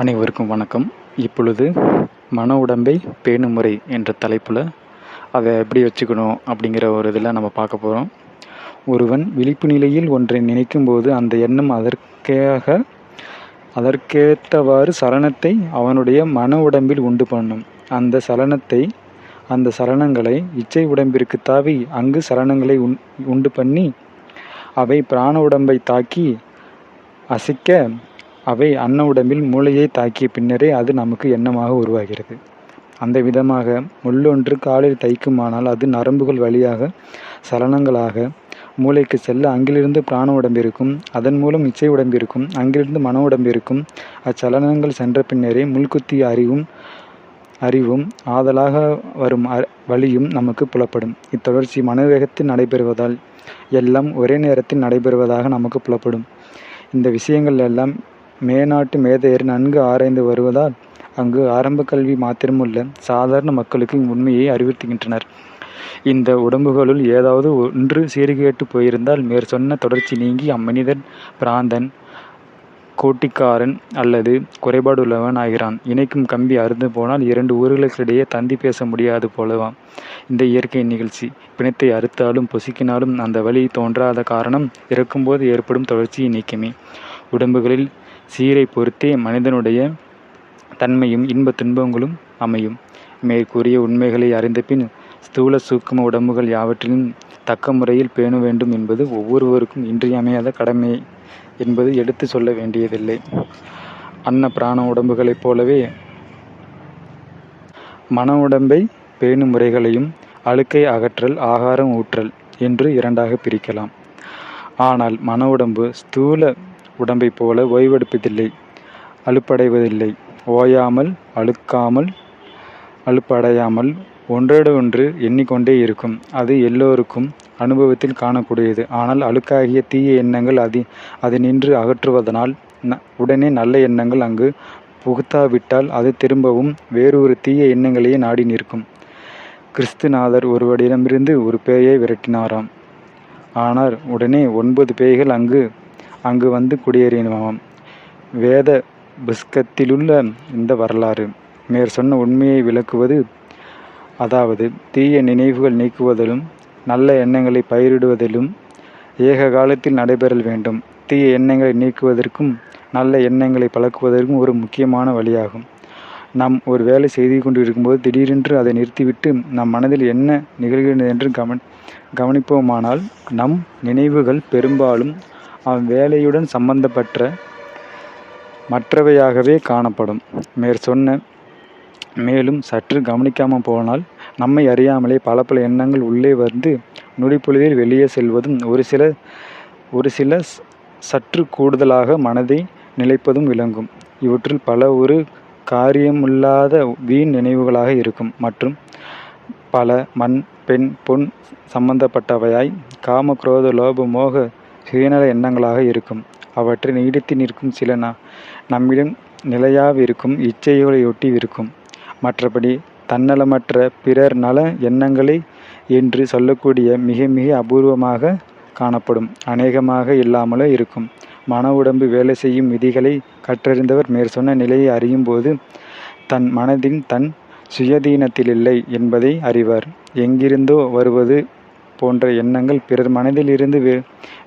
அனைவருக்கும் வணக்கம். இப்பொழுது மன உடம்பை பேணும் முறை என்ற தலைப்பில் அதை எப்படி வச்சுக்கணும் அப்படிங்கிற ஒரு இதில் நம்ம பார்க்க போகிறோம் ஒருவன் விழிப்பு நிலையில் ஒன்றை நினைக்கும் போது அந்த எண்ணம் அதற்காக அதற்கேற்றவாறு சலனத்தை அவனுடைய மன உடம்பில் உண்டு பண்ணும். அந்த சலனத்தை அந்த சலனங்களை இச்சை உடம்பிற்கு தாவி அங்கு சலனங்களை உண் உண்டு பண்ணி அவை பிராண உடம்பை தாக்கி அசைக்க அவை அன்ன உடம்பில் மூளையை தாக்கிய பின்னரே அது நமக்கு எண்ணமாக உருவாகிறது. அந்த விதமாக முள்ளொன்று காலில் தைக்குமானால் அது நரம்புகள் வழியாக சலனங்களாக மூளைக்கு செல்ல அங்கிலிருந்து பிராண உடம்பிருக்கும் அதன் மூலம் இச்சை உடம்பிற்கும் அங்கிலிருந்து மன உடம்பிற்கும் அச்சலனங்கள் சென்ற பின்னரே முள்குத்தி அறிவும் அறிவும் ஆதலாக வரும் வழியும் நமக்கு புலப்படும். இத்தொடர்ச்சி மனவேகத்தில் நடைபெறுவதால் எல்லாம் ஒரே நேரத்தில் நடைபெறுவதாக நமக்கு புலப்படும். இந்த விஷயங்கள் எல்லாம் மேநாட்டு மேதையர் நன்கு ஆராய்ந்து வருவதால் அங்கு ஆரம்ப கல்வி மாத்திரமல்ல சாதாரண மக்களுக்கு உண்மையை அறிவுறுத்துகின்றனர். இந்த உடம்புகளுள் ஏதாவது ஒன்று சீர்கேட்டு போயிருந்தால் மேற்சொன்ன தொடர்ச்சி நீங்கி அம்மனிதன் பிராந்தன் கோட்டிக்காரன் அல்லது குறைபாடுள்ளவன் ஆகிறான் இணைக்கும் கம்பி அறுந்து போனால் இரண்டு ஊர்களுக்கிடையே தந்தி பேச முடியாது போலவாம். இந்த இயற்கை நிகழ்ச்சி பிணத்தை அறுத்தாலும் பொசுக்கினாலும் அந்த வழி தோன்றாத காரணம் இறக்கும்போது ஏற்படும் தொடர்ச்சியை நீக்கமே. உடம்புகளில் சீரை பொறுத்தே மனிதனுடைய தன்மையும் இன்ப துன்பங்களும் அமையும். மேற்கூறிய உண்மைகளை அறிந்தபின் ஸ்தூல சூக்கும உடம்புகள் யாவற்றிலும் தக்க முறையில் பேண வேண்டும் என்பது ஒவ்வொருவருக்கும் இன்றியமையாத கடமை என்பது எடுத்து சொல்ல வேண்டியதில்லை. அன்ன பிராண உடம்புகளைப் போலவே மன உடம்பை பேணும் முறைகளையும் அழுக்கை அகற்றல் ஆகாரம் ஊற்றல் என்று இரண்டாக பிரிக்கலாம். ஆனால் மன உடம்பு ஸ்தூல உடம்பைப் போல ஓய்வெடுப்பதில்லை அலுப்படைவதில்லை. ஓயாமல் அழுக்காமல் அலுப்படையாமல் ஒன்றோடு ஒன்று எண்ணிக்கொண்டே இருக்கும். அது எல்லோருக்கும் அனுபவத்தில் காணக்கூடியது. ஆனால் அழுக்காகிய தீய எண்ணங்கள் அதி அதை நின்று அகற்றுவதனால் உடனே நல்ல எண்ணங்கள் அங்கு புகுத்தாவிட்டால் அது திரும்பவும் வேறொரு தீய எண்ணங்களையே நாடி நிற்கும். கிறிஸ்துநாதர் ஒருவரிடமிருந்து ஒரு பேயை விரட்டினாராம். ஆனால் உடனே ஒன்பது பேய்கள் அங்கு அங்கு வந்து குடியேறினவாம் வேத புஸ்கத்திலுள்ள இந்த வரலாறு மேற் சொன்ன உண்மையை விளக்குவது அதாவது தீய நினைவுகள் நீக்குவதிலும் நல்ல எண்ணங்களை பயிரிடுவதிலும் ஏக காலத்தில் நடைபெறல் வேண்டும். தீய எண்ணங்களை நீக்குவதற்கும் நல்ல எண்ணங்களை பழக்குவதற்கும் ஒரு முக்கியமான வழியாகும். நாம் ஒரு வேலை செய்து கொண்டு இருக்கும்போது திடீரென்று அதை நிறுத்திவிட்டு நம் மனதில் என்ன நிகழ்கிறது என்று கவனி கவனிப்போமானால் நம் நினைவுகள் பெரும்பாலும் அவ்வேலையுடன் சம்பந்தப்பட்ட மற்றவையாகவே காணப்படும். மேற்சொன்ன மேலும் சற்று கவனிக்காமல் போனால் நம்மை அறியாமலே பல பல எண்ணங்கள் உள்ளே வந்து நொடிப்பொழுதில் வெளியே செல்வதும் ஒரு சில ஒரு சில சற்று கூடுதலாக மனதை நிலைப்பதும் விளங்கும். இவற்றில் பல ஒரு காரியமில்லாத வீண் நினைவுகளாக இருக்கும். மற்றும் பல மண் பெண் பொன் சம்பந்தப்பட்டவையாய் காம குரோத லோப மோக சுயநல எண்ணங்களாக இருக்கும். அவற்றை நீடித்து நிற்கும் சில ந நம்மிடம் நிலையாவிருக்கும் இச்சைகளையொட்டி இருக்கும் மற்றபடி தன்னலமற்ற பிறர் நல எண்ணங்களை என்று சொல்லக்கூடிய மிக மிக அபூர்வமாக காணப்படும். அநேகமாக இல்லாமலே இருக்கும். மன உடம்பு வேலை செய்யும் விதிகளை கற்றறிந்தவர் மேற்சொன்ன நிலையை அறியும் போது தன் மனதின் தன் சுயதீனத்திலில்லை என்பதை அறிவார். எங்கிருந்தோ வருவது போன்ற எண்ணங்கள் பிறர் மனதிலிருந்து வே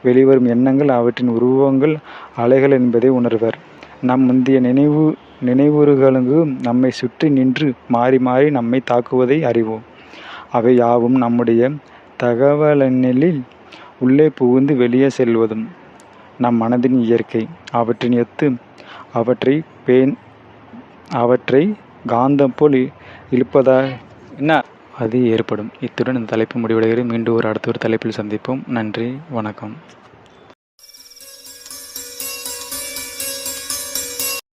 வெளிவரும் எண்ணங்கள் அவற்றின் உருவங்கள் அலைகள் என்பதை உணர்வர். நம் முந்தைய நினைவு நினைவுறுகளுக்கு நம்மை சுற்றி நின்று மாறி மாறி நம்மை தாக்குவதை அறிவோம். அவை யாவும் நம்முடைய தகவலெண்ணிலில் உள்ளே புகுந்து வெளியே செல்வதும் நம் மனதின் இயற்கை. அவற்றின் எத்து அவற்றை பேன் அவற்றை காந்தம் போல் இழுப்பதா என்ன? அது ஏற்படும். இத்துடன் இந்த தலைப்பு முடிவடைகிறது. மீண்டும் ஒரு அடுத்த ஒரு தலைப்பில் சந்திப்போம். நன்றி. வணக்கம்.